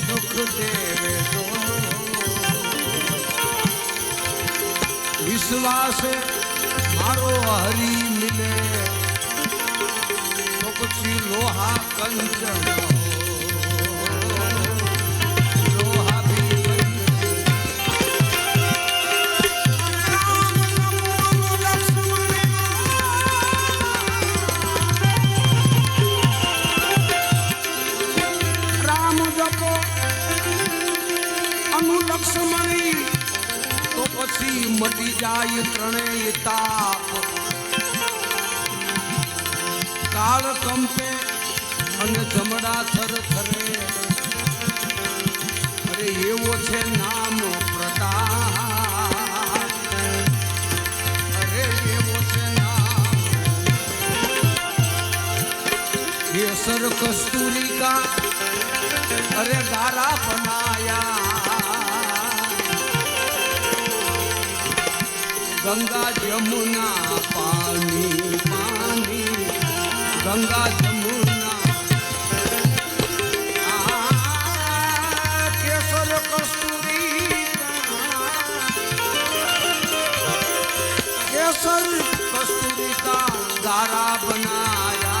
દુઃખ દેવે વિશ્વાસ મારો હરી મિલે. તો પછી લોહા કંચન. જાય ત્રણેય તાપ. કાળ કંપે અને જમડા થર થરે. અરે એવો છે નામ પ્રતાપ. અરે એવો છે નામ. કેસર કસ્તુરી કા? અરે ગારા બનાયા. गंगा जमुना पानी पानी। गंगा जमुना। केसर कस्तूरी केसर कस्तूरी का दारा बनाया।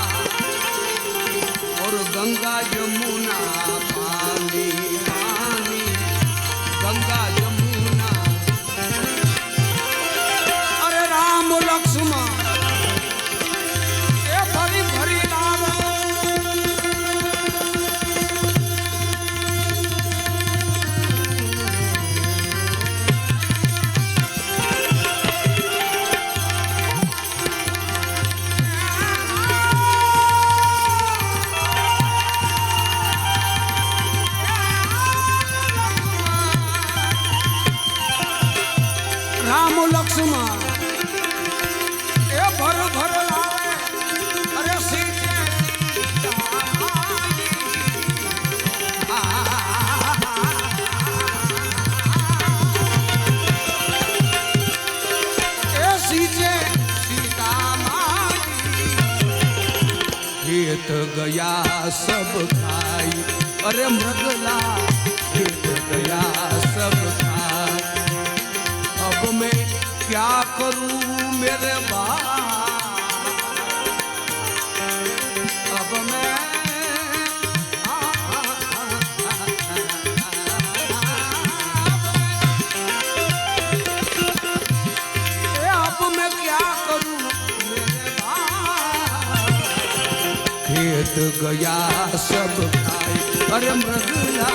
और गंगा जमुना पानी। गया सब खाई। अरे मृगला गिर गया सब खाई। अब मैं क्या करूँ? खेत गया सब खाई अरे मृगला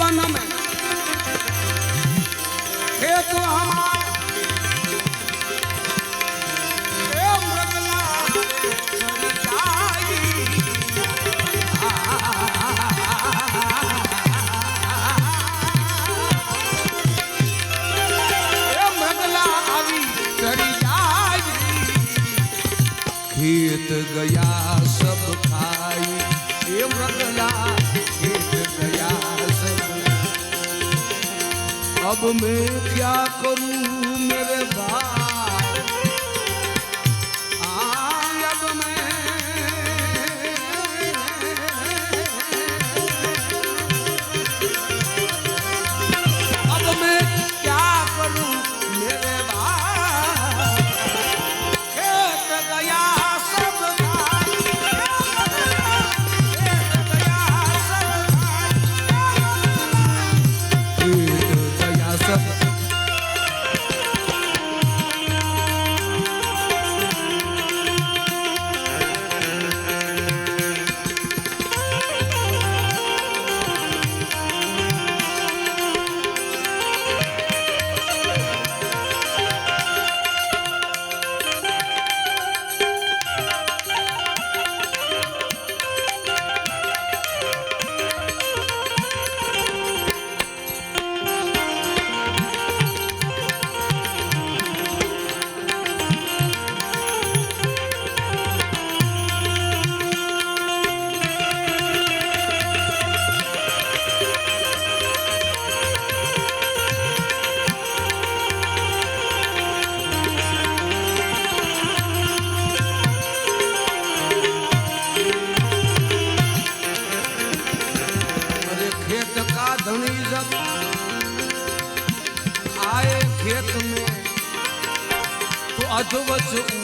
बन में खेत हमार खेत गया अब मैं क्या करूँ? to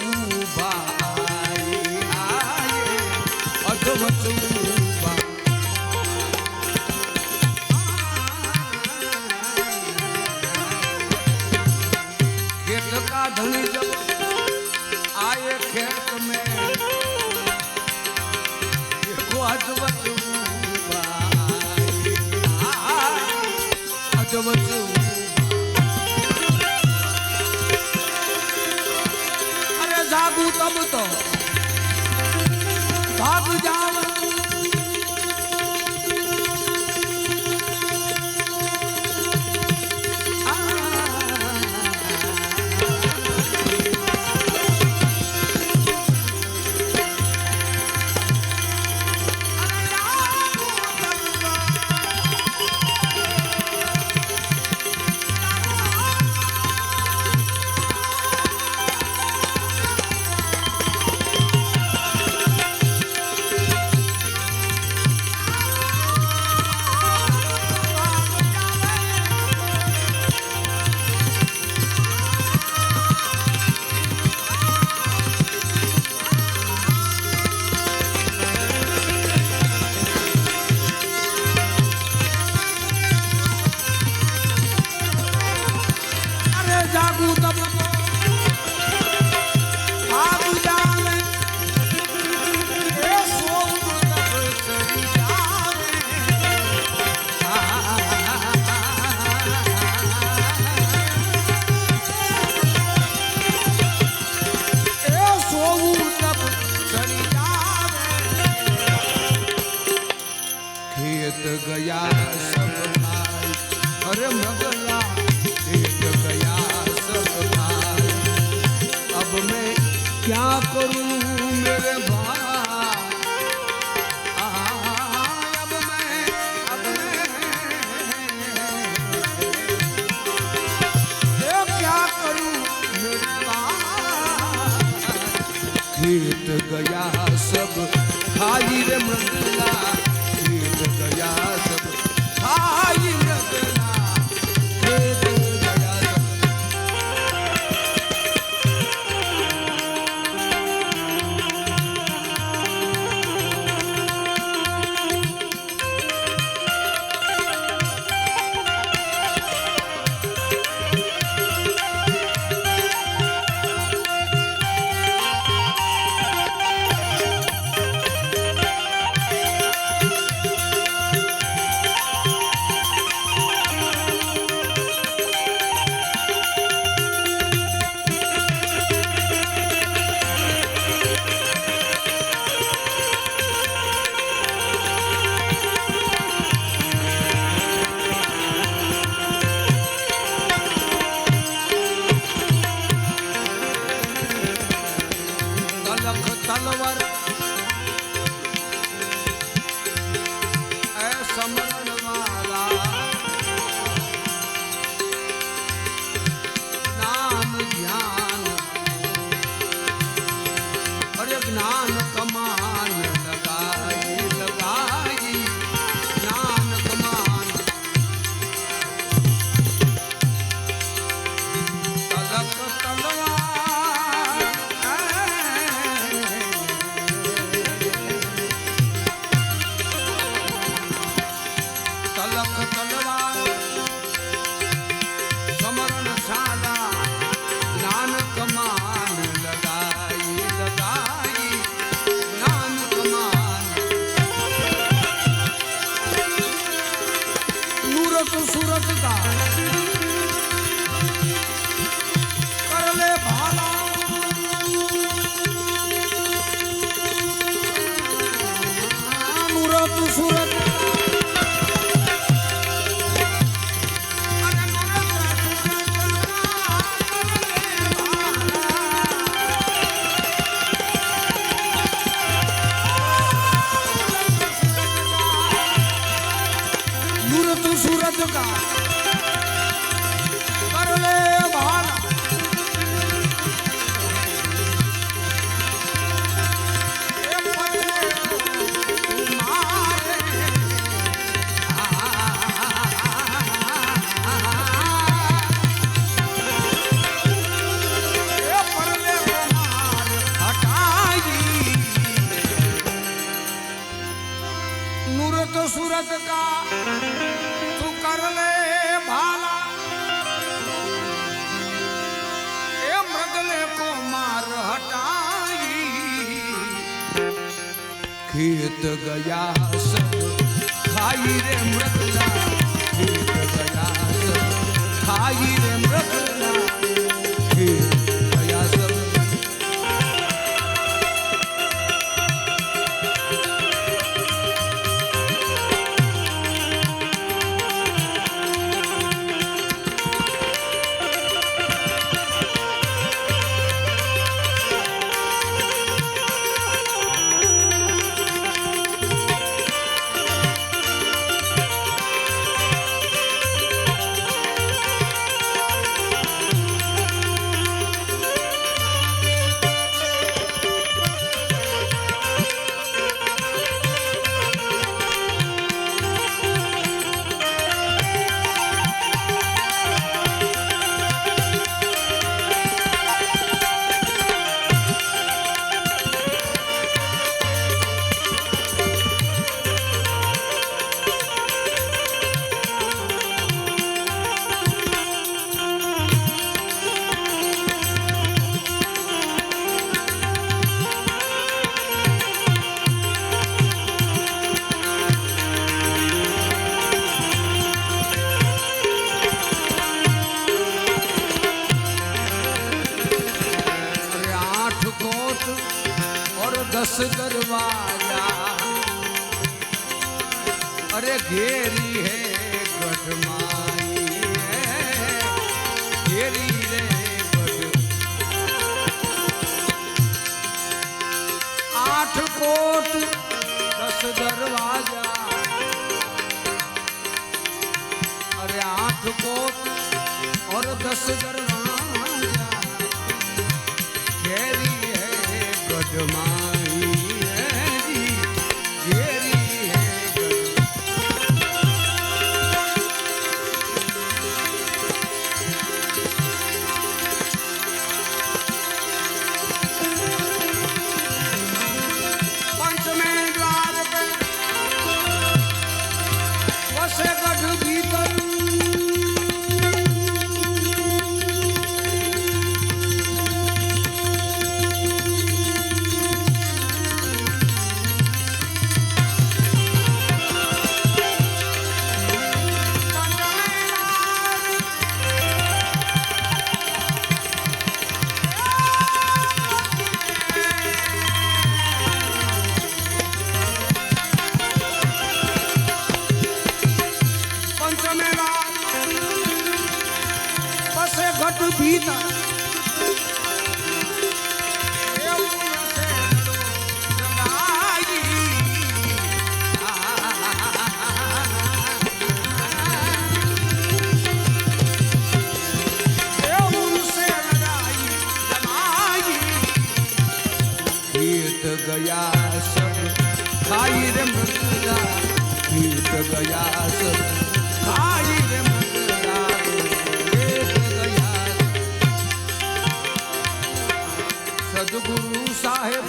बीत गया सब। खाली रे मंगला। સુરત સુરત કા I'm life. ઘેરી હે ગઢમાઈ ઘેરી રે ગઢ આઠ કોટ દસ દરવાજા અરે આઠ કોટ ઓર દસ દરવાજા ઘેરી હે ગઢમાઈ गया सब। खाई रे मंगला बीत गया सब। खाई रे मंगला बीत गया सदगुरु साहेब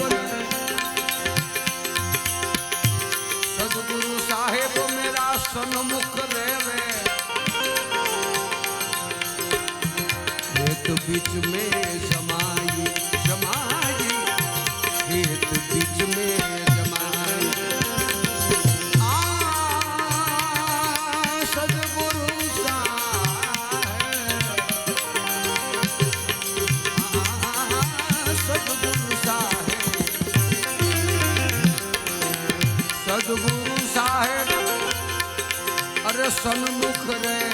सदगुरु साहेब मेरा सन्मुख रे रे खेत बीच में અરે સન્મુખ રે